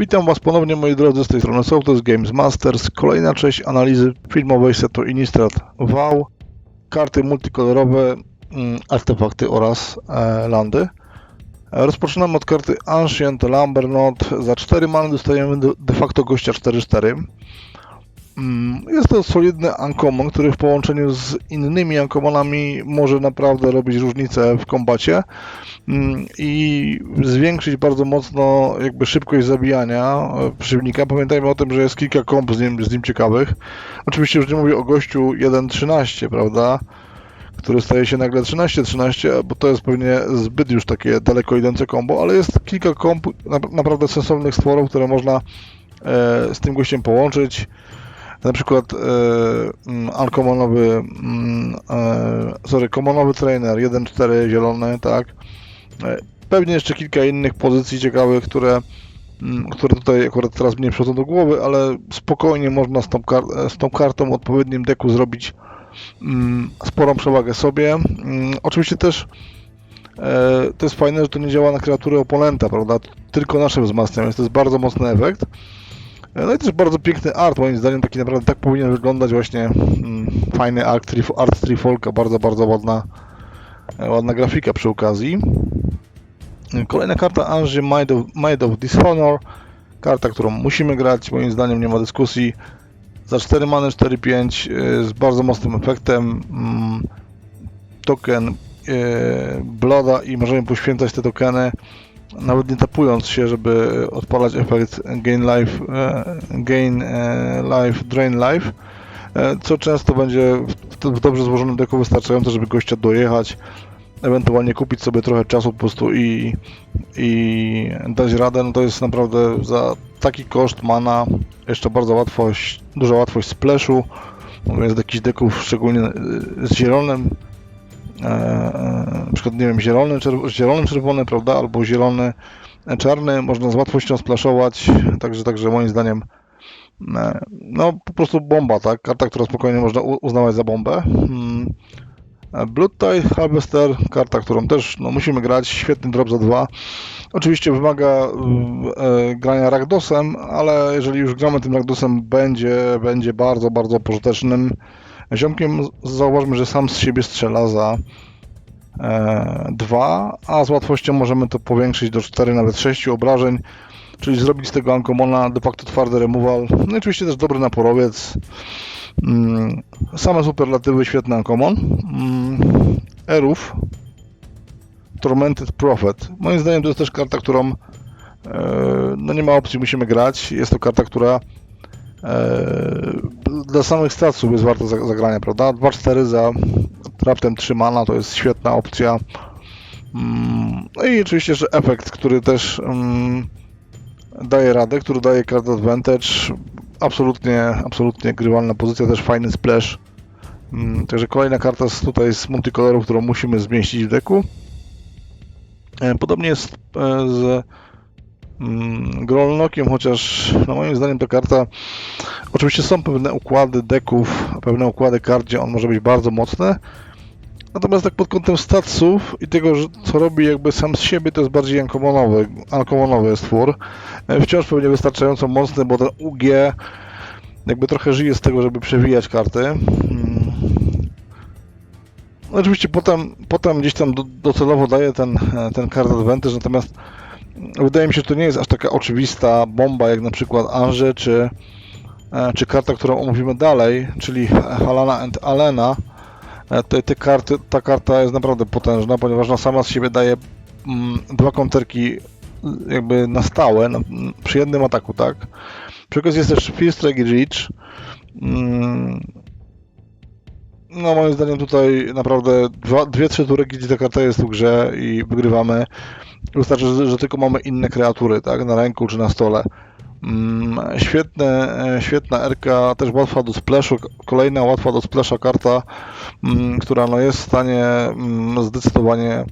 Witam Was ponownie moi drodzy z tej strony Software Games Masters. Kolejna część analizy filmowej setu Innistrad VAU, karty multikolorowe, mm, artefakty oraz e, landy. E, Rozpoczynamy od karty Ancient Lambernot. Za 4 many dostajemy de facto gościa 4-4. Mm, Jest to solidny uncommon, który w połączeniu z innymi uncommonami może naprawdę robić różnicę w kombacie mm, i zwiększyć bardzo mocno jakby szybkość zabijania e, przeciwnika. Pamiętajmy o tym, że jest kilka komp z nim, z nim ciekawych. Oczywiście już nie mówię o gościu 1.13, prawda? Który staje się nagle 13-13, bo to jest pewnie zbyt już takie daleko idące kombo, ale jest kilka komp na- naprawdę sensownych stworów, które można e, z tym gościem połączyć. Na przykład e, mm, uncommonowy, mm, e, sorry, commonowy trainer 1.4 zielony, tak. E, Pewnie jeszcze kilka innych pozycji ciekawych, które, mm, które tutaj akurat teraz mnie przychodzą do głowy, ale spokojnie można z tą, kar- z tą kartą odpowiednim deku zrobić mm, sporą przewagę sobie. Oczywiście też e, to jest fajne, że to nie działa na kreatury oponenta, prawda? Tylko nasze wzmacnia, więc to jest bardzo mocny efekt. No i też bardzo piękny art, moim zdaniem taki naprawdę tak powinien wyglądać właśnie mm, fajny art, trif- art Trifolka, bardzo, bardzo ładna, ładna grafika przy okazji. Kolejna karta Angie Maid of, Maid of Dishonor, karta, którą musimy grać, moim zdaniem nie ma dyskusji. Za 4 many 4-5 e, z bardzo mocnym efektem. mm, Token e, Bloda i możemy poświęcać te tokeny nawet nie tapując się, żeby odpalać efekt Gain Life, e, gain e, life Drain Life, e, co często będzie w, dobrze złożonym deku wystarczające, żeby gościa dojechać, ewentualnie kupić sobie trochę czasu po prostu i, i dać radę, no to jest naprawdę za taki koszt mana, jeszcze bardzo łatwość, duża łatwość splashu, mówiąc z jakichś deków, szczególnie z zielonym, e, e, przykład, nie wiem, zielony, czerw- czerwony, prawda, albo zielony e, czarny, można z łatwością splaszować, także, także moim zdaniem e, no po prostu bomba, tak, karta, która spokojnie można uznawać za bombę. Mm. E, Blood Tide Harvester, karta, którą też no, musimy grać, świetny drop za dwa. Oczywiście wymaga e, grania Rakdosem, ale jeżeli już gramy tym Rakdosem, będzie, będzie bardzo, bardzo pożytecznym ziomkiem. Zauważmy, że sam z siebie strzela za e, 2, a z łatwością możemy to powiększyć do 4, nawet 6 obrażeń, czyli zrobić z tego Ankomona de facto twardy removal. No i oczywiście też dobry naporowiec. Mm, same superlatywy, świetny Ankomon. Mm, Erów. Tormented Prophet. Moim zdaniem to jest też karta, którą e, no nie ma opcji, musimy grać. Jest to karta, która e, dla samych stacjów jest warta za- zagrania, prawda? 2-4 za raptem 3 mana to jest świetna opcja. Mm, No i oczywiście, że efekt, który też mm, daje radę, który daje card advantage. Absolutnie, absolutnie grywalna pozycja, też fajny splash. Mm, Także kolejna karta z, tutaj z multikolorów, którą musimy zmieścić w deku. E, Podobnie jest e, z Grolnokiem, chociaż no moim zdaniem ta karta Oczywiście są pewne układy deków, pewne układy kart, gdzie on może być bardzo mocny. Natomiast tak pod kątem statsów i tego, co robi jakby sam z siebie, to jest bardziej unkommonowy, unkommonowy stwór. E, Wciąż pewnie wystarczająco mocny, bo ten UG jakby trochę żyje z tego, żeby przewijać karty. Mm. No Oczywiście potem, potem gdzieś tam do, docelowo daje ten, e, ten card advantage, natomiast wydaje mi się, że to nie jest aż taka oczywista bomba, jak na przykład Ange czy e, czy karta, którą omówimy dalej, czyli Halana and Alena, e, te, te karty, ta karta jest naprawdę potężna, ponieważ ona sama z siebie daje mm, dwa konterki y, jakby na stałe, na, przy jednym ataku, tak? Przy okazji jest też Fear Strike Reach. Mm, no moim zdaniem tutaj naprawdę dwa, dwie, trzy tury, gdzie ta karta jest w grze i wygrywamy. Wystarczy, że, że tylko mamy inne kreatury, tak? Na ręku czy na stole. Mm, Świetne, e, świetna RK, też łatwa do splashu, kolejna łatwa do splasha karta, mm, która no jest w stanie mm, zdecydowanie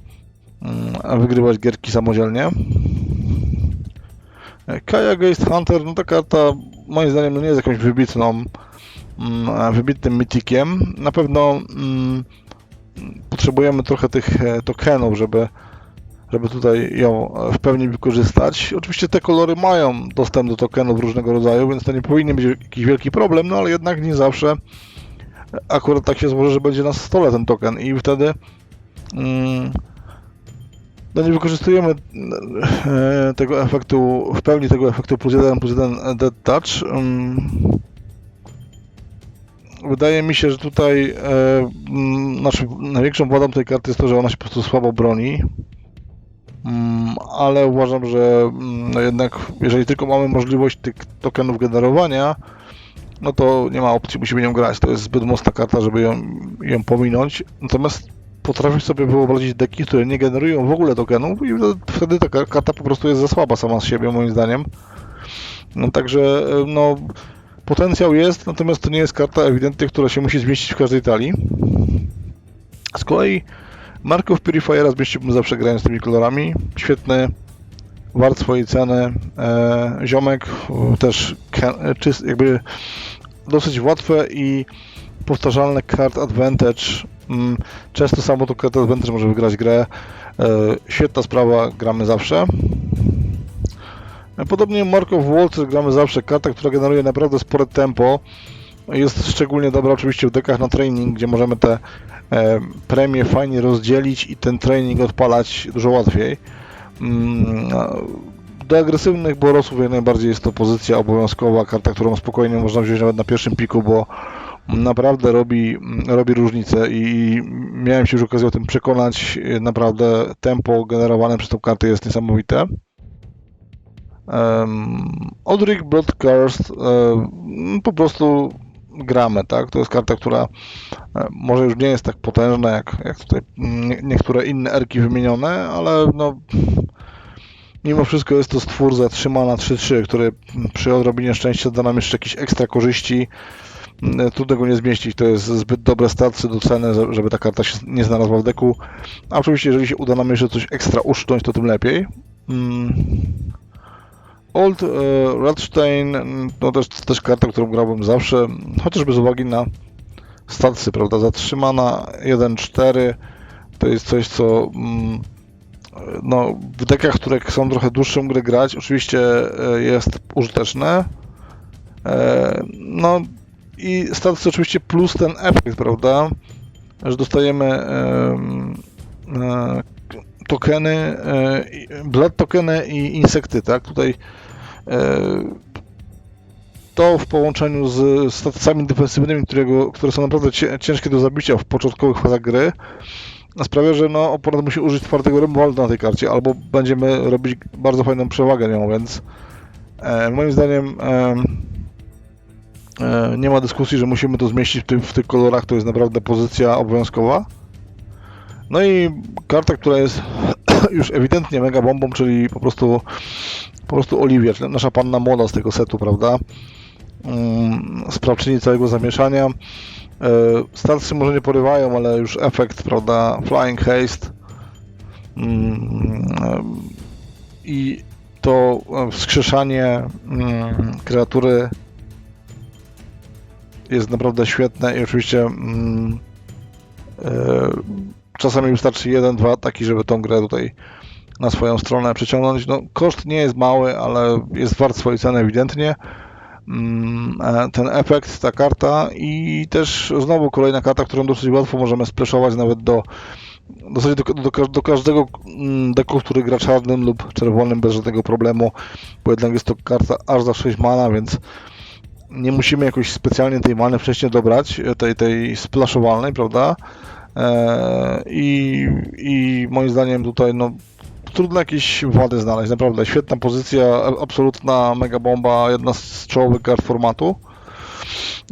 wygrywać gierki samodzielnie. E, Kaja Geist Hunter, no ta karta moim zdaniem no nie jest jakąś wybitną, mm, wybitnym mythikiem. Na pewno mm, potrzebujemy trochę tych e, tokenów, żeby żeby tutaj ją e, w pełni wykorzystać. Oczywiście te kolory mają dostęp do tokenów różnego rodzaju, więc to nie powinien być jakiś wielki problem, no ale jednak nie zawsze akurat tak się złoży, że będzie na stole ten token i wtedy mm, no nie wykorzystujemy e, tego efektu, w pełni tego efektu plus 1 plus 1 dead touch. Mm, Wydaje mi się, że tutaj e, znaczy, największą wadą tej karty jest to, że ona się po prostu słabo broni. Mm, ale uważam, że mm, no jednak jeżeli tylko mamy możliwość tych tokenów generowania, no to nie ma opcji, musimy nią grać. To jest zbyt mocna karta, żeby ją, ją pominąć. Natomiast potrafię sobie wyobrazić deki, które nie generują w ogóle tokenów i wtedy ta karta po prostu jest za słaba sama z siebie, moim zdaniem. No, także no, potencjał jest, natomiast to nie jest karta ewidentnie, która się musi zmieścić w każdej talii. Z kolei Marków Purifiera zmieściłbym zawsze grając tymi kolorami. Świetny, wart swojej ceny. E, ziomek e, też ke- czyst, jakby dosyć łatwe i powtarzalne card advantage. Mm, Często samo to card advantage może wygrać grę. E, Świetna sprawa, gramy zawsze. E, Podobnie Mark of Waltz gramy zawsze. Karta, która generuje naprawdę spore tempo. Jest szczególnie dobra oczywiście w dekach na training, gdzie możemy te e, premie fajnie rozdzielić i ten training odpalać dużo łatwiej. Mm, do agresywnych borosów jak najbardziej jest to pozycja obowiązkowa, karta, którą spokojnie można wziąć nawet na pierwszym piku, bo naprawdę robi, robi różnicę i miałem się już okazję o tym przekonać. Naprawdę tempo generowane przez tą kartę jest niesamowite. Um, Odric Blood Cursed um, po prostu gramy, tak? To jest karta, która e, może już nie jest tak potężna jak, jak tutaj nie, niektóre inne erki wymienione, ale no mimo wszystko jest to stwór za 3 na 3-3, który przy odrobinie szczęścia da nam jeszcze jakieś ekstra korzyści. Mm, Trudno go nie zmieścić, to jest zbyt dobre stacje do ceny, żeby ta karta się nie znalazła w deku. A oczywiście, jeżeli się uda nam jeszcze coś ekstra uszcząć, to tym lepiej. Mm. Old e, Radstein, mm, no też, też karta, którą grałbym zawsze, chociażby z uwagi na stacje, prawda, zatrzymana 1-4, to jest coś, co mm, no, w dekach, które są trochę dłuższą grę grać, oczywiście e, jest użyteczne. E, No i stacje oczywiście plus ten efekt, prawda, że dostajemy em, tokeny, blood tokeny i insekty, tak? Tutaj to w połączeniu z stacjami defensywnymi, którego, które są naprawdę ciężkie do zabicia w początkowych fazach gry, sprawia, że no, oponent musi użyć twardego rymwaldu na tej karcie, albo będziemy robić bardzo fajną przewagę nią, więc e, moim zdaniem e, e, nie ma dyskusji, że musimy to zmieścić w, w tych kolorach, to jest naprawdę pozycja obowiązkowa. No i karta, która jest już ewidentnie mega bombą, czyli po prostu po prostu Oliwia, czyli nasza panna młoda z tego setu, prawda? Mm, Sprawczyni całego zamieszania. E, Starcy może nie porywają, ale już efekt, prawda? Flying Haste. Mm, e, I to e, wskrzeszanie mm, kreatury jest naprawdę świetne i oczywiście czasami wystarczy jeden, dwa ataki, żeby tą grę tutaj na swoją stronę przeciągnąć. No, koszt nie jest mały, ale jest wart swojej ceny ewidentnie. Mm, e, Ten efekt, ta karta i też znowu kolejna karta, którą dosyć łatwo możemy splashować nawet do do, do, do każdego mm, deku, który gra czarnym lub czerwonym bez żadnego problemu, bo jednak jest to karta aż za 6 mana, więc nie musimy jakoś specjalnie tej many wcześniej dobrać, e, tej, tej splaszowalnej, prawda? E, I, I moim zdaniem tutaj no, trudno jakieś wady znaleźć, naprawdę świetna pozycja, a- absolutna mega bomba, jedna z czołowych kart formatu.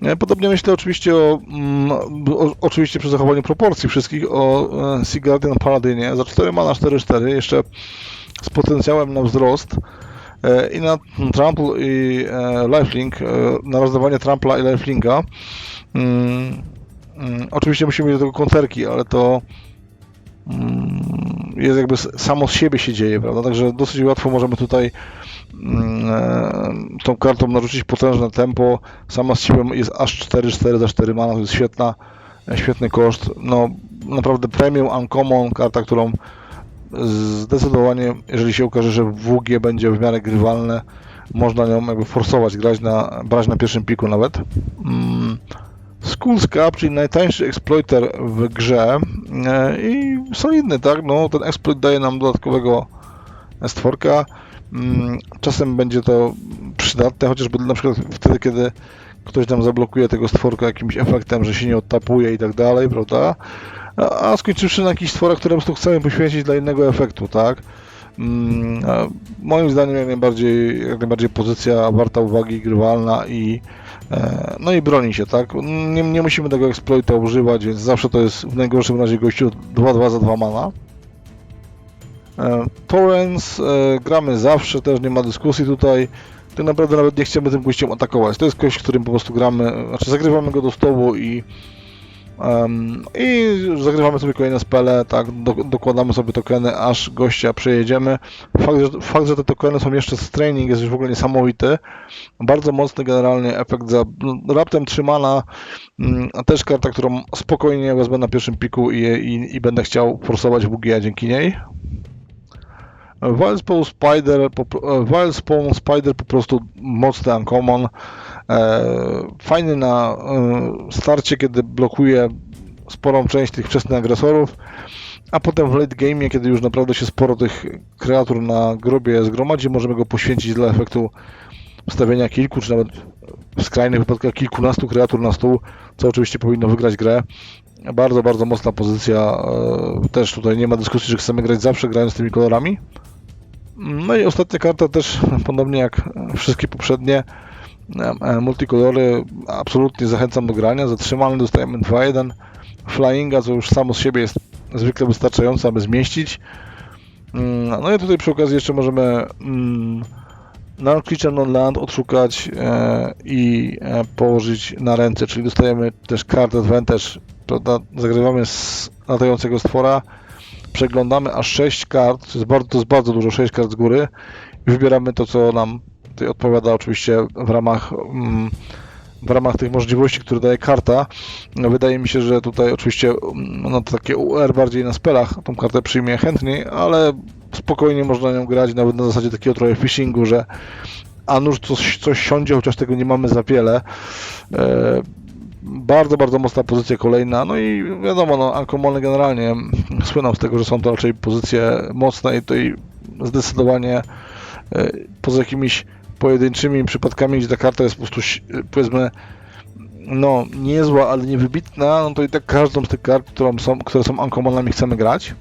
E, Podobnie myślę oczywiście o, mm, o oczywiście przy zachowaniu proporcji wszystkich o e, Sea Guardian Paladynie za 4 mana 4-4, jeszcze z potencjałem na wzrost e, i na Trample i e, Lifelink, e, na rozdawanie Trampla i Lifelinka. Mm, Oczywiście musimy mieć do tego konterki, ale to mm, jest jakby samo z siebie się dzieje, prawda? Także dosyć łatwo możemy tutaj mm, e, tą kartą narzucić potężne tempo. Sama z siebie jest aż 4-4 za 4 mana, to jest świetna, e, świetny koszt. No naprawdę premium uncommon, karta, którą zdecydowanie, jeżeli się okaże, że WG będzie w miarę grywalne, można nią jakby forsować, grać na, brać na pierwszym piku nawet. Mm. Skull Scap, czyli najtańszy exploiter w grze e, i solidny, tak? No, ten exploit daje nam dodatkowego stworka. Mm, Czasem będzie to przydatne, chociażby na przykład wtedy, kiedy ktoś nam zablokuje tego stworka jakimś efektem, że się nie odtapuje i tak dalej, prawda? A skończywszy na jakichś stworach, które po prostu chcemy poświęcić dla innego efektu, tak? Mm, moim zdaniem jak najbardziej, jak najbardziej pozycja warta uwagi, grywalna i e, no i broni się, tak? Nie, nie musimy tego exploita używać, więc zawsze to jest w najgorszym razie gościu 2-2 za 2 mana. E, Torrents e, gramy zawsze, też nie ma dyskusji tutaj. Tak naprawdę nawet nie chcemy tym gościem atakować. To jest gość, którym po prostu gramy, znaczy zagrywamy go do stołu i em, i zagrywamy sobie kolejne spele, tak, do, dokładamy sobie tokeny, aż gościa przejedziemy. Fakt że, fakt, że te tokeny są jeszcze z training jest już w ogóle niesamowity. Bardzo mocny generalnie efekt za no, raptem trzymana, mm, też karta, którą spokojnie wezmę na pierwszym piku i, i, i będę chciał forsować WGA dzięki niej. Wildspawn Spider, po, e, Wildspawn Spider po prostu mocny uncommon. E, fajny na e, starcie, kiedy blokuje sporą część tych wczesnych agresorów, a potem w late game, kiedy już naprawdę się sporo tych kreatur na grobie zgromadzi, możemy go poświęcić dla efektu wstawienia kilku, czy nawet w skrajnych wypadkach kilkunastu kreatur na stół, co oczywiście powinno wygrać grę. Bardzo, bardzo mocna pozycja. e, Też tutaj nie ma dyskusji, że chcemy grać zawsze grając tymi kolorami. No i ostatnia karta też, podobnie jak wszystkie poprzednie, e, multikolory, absolutnie zachęcam do grania. Zatrzymany dostajemy 2-1. Flyinga, co już samo z siebie jest zwykle wystarczające, aby zmieścić. Mm, No i tutaj przy okazji jeszcze możemy mm, non-creature non-land odszukać e, i e, położyć na ręce, czyli dostajemy też kartę advantage, prawda? Zagrywamy z latającego stwora, przeglądamy aż 6 kart, to jest bardzo, to jest bardzo dużo, 6 kart z góry i wybieramy to, co nam tutaj odpowiada oczywiście w ramach mm, w ramach tych możliwości, które daje karta. Wydaje mi się, że tutaj oczywiście mm, no, takie UR bardziej na spelach tą kartę przyjmie chętniej, ale spokojnie można nią grać nawet na zasadzie takiego trochę phishingu, że a nuż coś, coś siądzie, chociaż tego nie mamy za wiele. E, bardzo, bardzo mocna pozycja kolejna. No i wiadomo, no, Uncommony generalnie słyną z tego, że są to raczej pozycje mocne i tutaj zdecydowanie e, poza jakimiś pojedynczymi przypadkami, gdzie ta karta jest po prostu, powiedzmy, no, niezła, ale niewybitna, no to i tak każdą z tych kart, którą są, które są Uncommonami chcemy grać.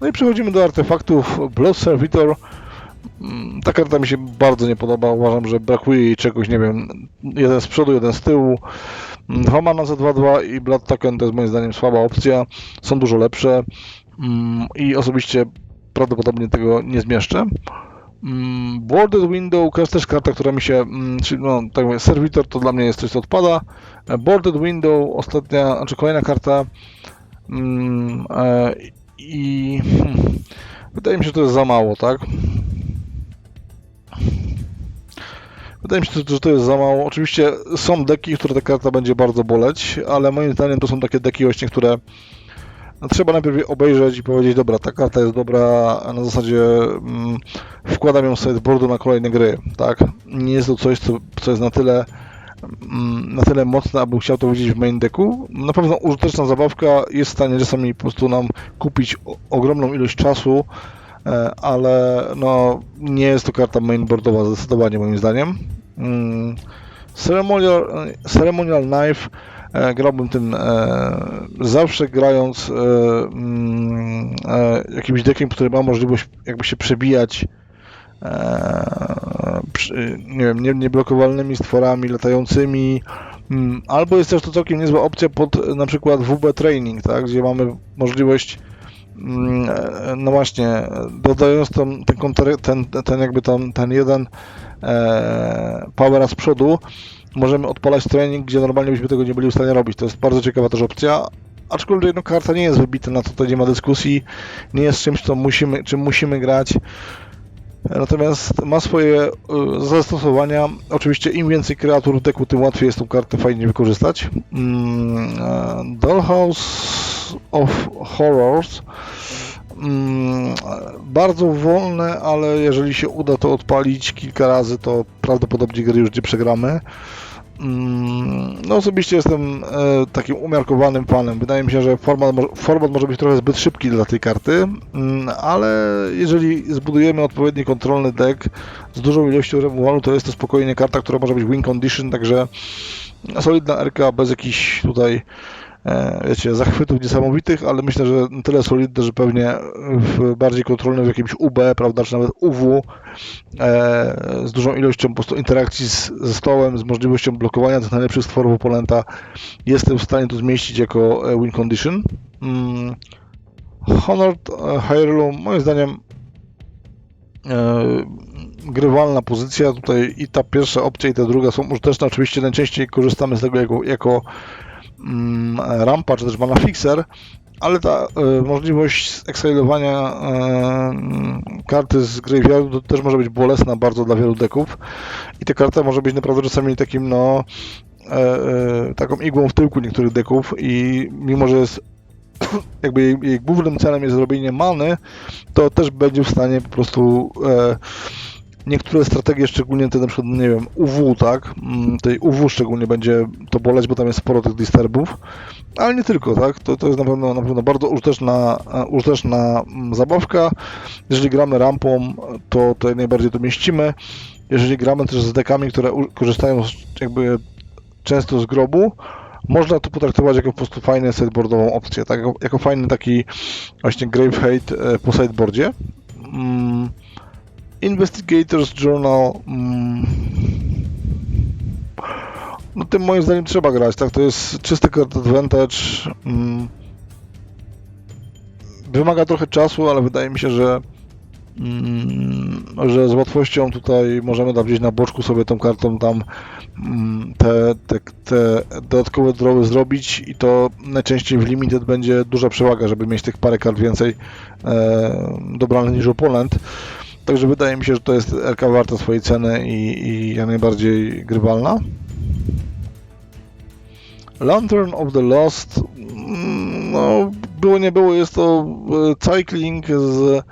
No i przechodzimy do artefaktów Blood Servitor. Mm, Ta karta mi się bardzo nie podoba. Uważam, że brakuje jej czegoś, nie wiem, jeden z przodu, jeden z tyłu. Mm, Dwa mana za 2-2 i Blood Token to jest moim zdaniem słaba opcja. Są dużo lepsze Mm, i osobiście prawdopodobnie tego nie zmieszczę. Mm, Boarded Window to jest też karta, która mi się, mm, no, tak mówię, Servitor to dla mnie jest coś, co odpada. E, Boarded Window, ostatnia, znaczy kolejna karta mm, e, i hmm, wydaje mi się, że to jest za mało, tak? Wydaje mi się, że to jest za mało. Oczywiście są deki, które ta karta będzie bardzo boleć, ale moim zdaniem to są takie deki właśnie, które no, trzeba najpierw obejrzeć i powiedzieć, dobra, ta karta jest dobra, na zasadzie mm, wkładam ją sobie z boardu na kolejne gry, tak? Nie jest to coś, co, co jest na tyle mm, na tyle mocne, abym chciał to widzieć w main decku. Na pewno użyteczna zabawka jest w stanie czasami po prostu nam kupić o, ogromną ilość czasu, e, ale no, nie jest to karta mainboardowa zdecydowanie moim zdaniem. Mm, Ceremonial, ceremonial Knife e, grałbym tym e, zawsze grając e, mm, e, jakimś deckiem, który ma możliwość jakby się przebijać e, nie wiem, nie- nieblokowalnymi stworami latającymi, mm, albo jest też to całkiem niezła opcja pod e, na przykład WB Training, tak, gdzie mamy możliwość mm, e, no właśnie, dodając ten, ten, ten, ten jakby tam, ten jeden e, powera z przodu, możemy odpalać trening, gdzie normalnie byśmy tego nie byli w stanie robić. To jest bardzo ciekawa też opcja. Aczkolwiek no, karta nie jest wybita, na to tutaj nie ma dyskusji, nie jest czymś, co musimy, czym musimy grać. Natomiast ma swoje y, zastosowania. Oczywiście im więcej kreatur w deku, tym łatwiej jest tą kartę fajnie wykorzystać. Mm, e, Dollhouse of Horrors. Mm, bardzo wolne, ale jeżeli się uda to odpalić kilka razy, to prawdopodobnie gry już nie przegramy. Mm, No osobiście jestem e, takim umiarkowanym fanem. Wydaje mi się, że format, format może być trochę zbyt szybki dla tej karty, mm, ale jeżeli zbudujemy odpowiedni kontrolny deck z dużą ilością removalu, to jest to spokojnie karta, która może być win condition, także solidna RK bez jakichś tutaj wiecie, zachwytów niesamowitych, ale myślę, że tyle solidne, że pewnie w bardziej kontrolnym w jakimś UB, prawda, czy nawet UW e, z dużą ilością po prostu interakcji z, ze stołem, z możliwością blokowania tych najlepszych stworów oponenta jestem w stanie to zmieścić jako e, win condition. Mm. Honored e, Heirloom, moim zdaniem e, grywalna pozycja. Tutaj i ta pierwsza opcja, i ta druga są użyteczne. Oczywiście najczęściej korzystamy z tego jako, jako rampa, czy też mana fixer, ale ta e, możliwość exilowania e, mm, karty z graveyardu też może być bolesna bardzo dla wielu deków. I ta karta może być naprawdę czasami takim no e, taką igłą w tyłku niektórych deków i mimo, że jest jakby jej, jej głównym celem jest zrobienie many, to też będzie w stanie po prostu niektóre strategie, szczególnie te na przykład, nie wiem, UW, tak, Mm, tej UW szczególnie będzie to boleć, bo tam jest sporo tych disturbów, ale nie tylko, tak, to, to jest na pewno, na pewno bardzo użyteczna, e, użyteczna mm, zabawka, jeżeli gramy rampą, to, to najbardziej to mieścimy, jeżeli gramy też z dekami, które korzystają z, jakby często z grobu, można to potraktować jako po prostu fajną sideboardową opcję, tak? jako, jako fajny taki właśnie Grave Hate e, po sideboardzie. Mm, Investigators Journal. Mm, no tym moim zdaniem trzeba grać, tak? To jest czysty card advantage. Mm, wymaga trochę czasu, ale wydaje mi się, że mm, że z łatwością tutaj możemy tam gdzieś na boczku sobie tą kartą tam mm, te, te, te dodatkowe droły zrobić i to najczęściej w limited będzie duża przewaga, żeby mieć tych parę kart więcej e, dobranych niż oponent. Także wydaje mi się, że to jest RK warta swojej ceny i, i jak najbardziej grywalna. Lantern of the Lost, mm, no było nie było, jest to e, cycling z,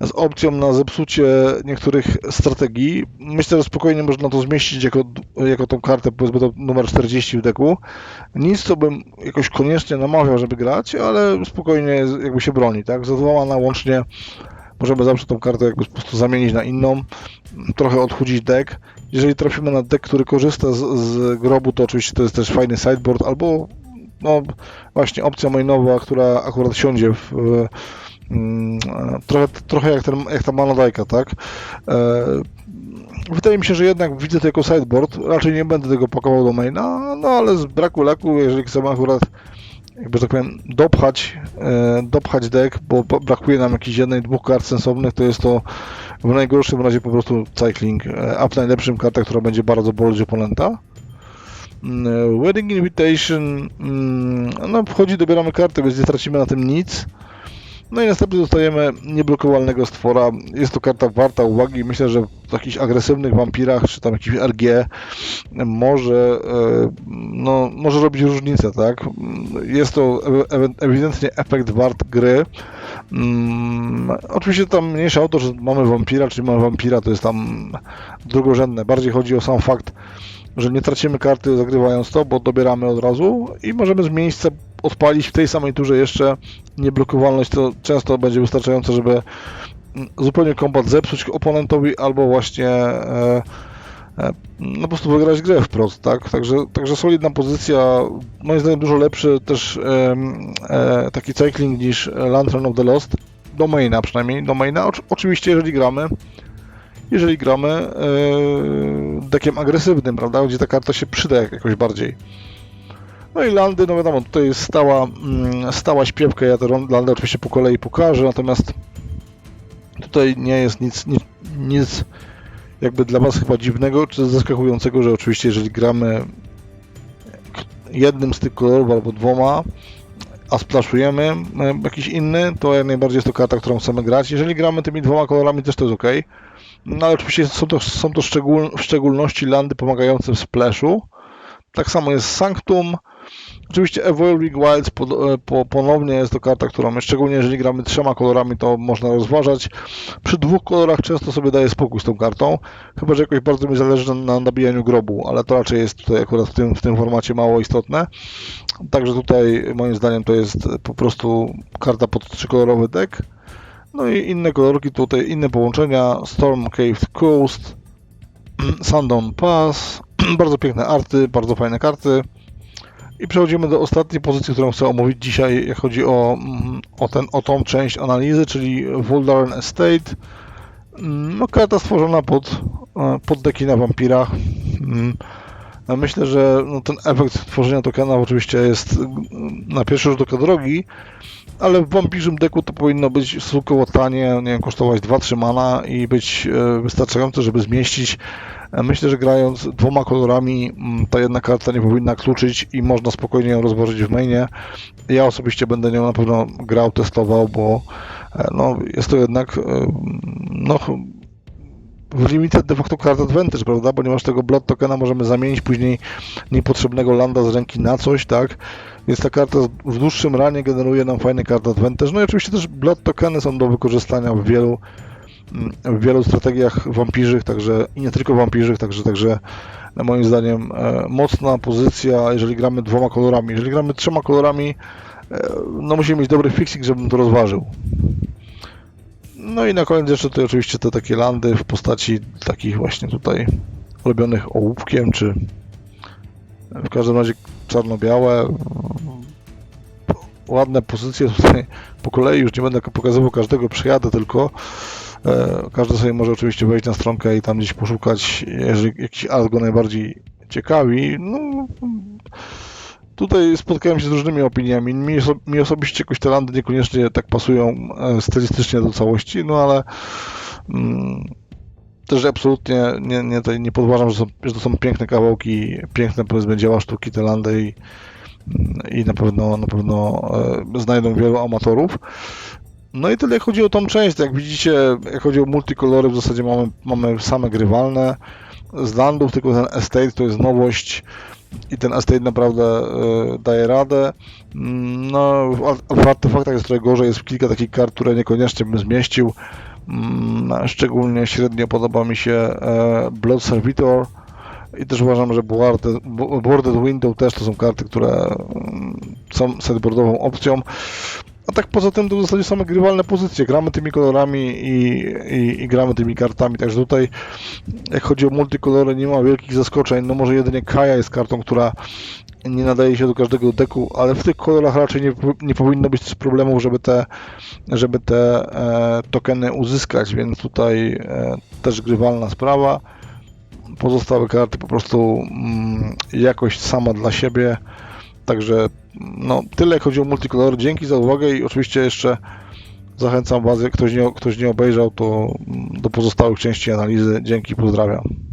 z opcją na zepsucie niektórych strategii. Myślę, że spokojnie można to zmieścić jako, jako tą kartę, powiedzmy to numer 40 w deku. Nic, co bym jakoś koniecznie namawiał, żeby grać, ale spokojnie jakby się broni, tak? Za dwa mana łącznie możemy zawsze tą kartę jakby po prostu zamienić na inną, trochę odchudzić deck. Jeżeli trafimy na deck, który korzysta z, z grobu, to oczywiście to jest też fajny sideboard, albo no właśnie opcja mainowa, która akurat siądzie w, w mm, trochę, trochę jak, ten, jak ta manodajka, tak? E, wydaje mi się, że jednak widzę to jako sideboard, raczej nie będę tego pakował do maina, no ale z braku laku, jeżeli chcemy akurat jakby tak powiem, dopchać, e, dopchać deck, bo brakuje nam jakichś jednej, dwóch kart sensownych, to jest to w najgorszym razie po prostu cycling, e, a w najlepszym karta, która będzie bardzo boleć oponenta. Mm, Wedding Invitation, mm, no wchodzi, dobieramy kartę, więc nie tracimy na tym nic. No i następnie dostajemy nieblokowalnego stwora. Jest to karta warta uwagi. Myślę, że w jakichś agresywnych wampirach, czy tam jakichś RG może, e, no, może robić różnicę, tak? Jest to ewidentnie efekt wart gry. Mm, oczywiście tam mniejsza o to, że mamy wampira, czyli mamy wampira, to jest tam drugorzędne. Bardziej chodzi o sam fakt, że nie tracimy karty zagrywając to, bo dobieramy od razu i możemy z miejsca odpalić w tej samej turze jeszcze nieblokowalność, to często będzie wystarczające, żeby zupełnie kombat zepsuć oponentowi albo właśnie e, e, no po prostu wygrać grę wprost, tak? Także, także solidna pozycja, moim zdaniem dużo lepszy też e, taki cycling niż Lantern of the Lost, do maina przynajmniej, do maina, Oczy- oczywiście jeżeli gramy jeżeli gramy e, dekiem agresywnym, prawda, gdzie ta karta się przyda jak- jakoś bardziej. No i landy, no wiadomo, tutaj jest stała, mm, stała śpiewka, ja te landy oczywiście po kolei pokażę, natomiast tutaj nie jest nic, nic, nic jakby dla Was chyba dziwnego czy zaskakującego, że oczywiście jeżeli gramy jednym z tych kolorów albo dwoma, a splaszujemy e, jakiś inny, to jak najbardziej jest to karta, którą chcemy grać. Jeżeli gramy tymi dwoma kolorami, też to jest ok. No ale oczywiście są to, są to szczegól, w szczególności landy pomagające w splashu. Tak samo jest Sanctum. Oczywiście Evolving Wilds e, po, ponownie jest to karta, którą szczególnie jeżeli gramy trzema kolorami, to można rozważać. Przy dwóch kolorach często sobie daję spokój z tą kartą, chyba że jakoś bardzo mi zależy na, na nabijaniu grobu, ale to raczej jest tutaj akurat w tym, w tym formacie mało istotne. Także tutaj moim zdaniem to jest po prostu karta pod trzykolorowy deck. No i inne kolorki tutaj, inne połączenia. Storm Cave Coast, Sundown Pass. bardzo piękne arty, bardzo fajne karty. I przechodzimy do ostatniej pozycji, którą chcę omówić dzisiaj, jak chodzi o, mm, o, ten, o tą część analizy, czyli Voldaren Estate. Mm, No, karta stworzona pod, e, pod deki na wampirach. Mm, no, Myślę, że no, ten efekt tworzenia tokena oczywiście jest na pierwszy rzut oka drogi, ale w wampirzym deku to powinno być stosunkowo tanie, nie wiem, kosztować 2-3 mana i być e, wystarczające, żeby zmieścić. Myślę, że grając dwoma kolorami mm, ta jedna karta nie powinna kluczyć i można spokojnie ją rozłożyć w mainie. Ja osobiście będę nią na pewno grał, testował, bo e, no, jest to jednak e, no, w limited de facto card advantage, prawda? Ponieważ tego blood tokena możemy zamienić później niepotrzebnego landa z ręki na coś, tak? Więc ta karta w dłuższym ranie generuje nam fajny card advantage. No i oczywiście też blood tokeny są do wykorzystania w wielu w wielu strategiach wampirzych, także i nie tylko wampirzych, także także no, moim zdaniem e, mocna pozycja, jeżeli gramy dwoma kolorami. Jeżeli gramy trzema kolorami, e, no musimy mieć dobry fixing, żebym to rozważył. No i na koniec jeszcze tutaj oczywiście te takie landy w postaci takich właśnie tutaj robionych ołówkiem, czy w każdym razie czarno-białe. Ładne pozycje tutaj po kolei, już nie będę pokazywał każdego, przejadę tylko. E, Każdy sobie może oczywiście wejść na stronkę i tam gdzieś poszukać, jeżeli jakiś art go najbardziej ciekawi. No, tutaj spotkałem się z różnymi opiniami. Mi, oso- mi osobiście jakoś te landy niekoniecznie tak pasują e, stylistycznie do całości, no ale mm, też absolutnie nie, nie, nie podważam, że, są, że to są piękne kawałki, piękne powiedzmy dzieła sztuki te landy i, i na pewno, na pewno e, znajdą wielu amatorów. No i tyle jak chodzi o tą część, jak widzicie, jak chodzi o multikolory, w zasadzie mamy, mamy same grywalne z landów, tylko ten estate to jest nowość i ten estate naprawdę e, daje radę. Mm, No, w, w artefaktach jest trochę gorzej, jest kilka takich kart, które niekoniecznie bym zmieścił. Mm, Szczególnie średnio podoba mi się e, Blood Servitor i też uważam, że Boarded, Bo- Boarded Window też to są karty, które mm, są sideboardową opcją. A tak poza tym to w zasadzie same grywalne pozycje. Gramy tymi kolorami i, i, i gramy tymi kartami. Także tutaj, jak chodzi o multikolory, nie ma wielkich zaskoczeń. No może jedynie Kaja jest kartą, która nie nadaje się do każdego deku, ale w tych kolorach raczej nie, nie powinno być problemów, żeby te, żeby te e, tokeny uzyskać, więc tutaj e, też grywalna sprawa. Pozostałe karty po prostu mm, jakość sama dla siebie. Także no, tyle chodzi o multikolor. Dzięki za uwagę i oczywiście jeszcze zachęcam Was, jak ktoś nie, ktoś nie obejrzał, to do pozostałych części analizy. Dzięki, pozdrawiam.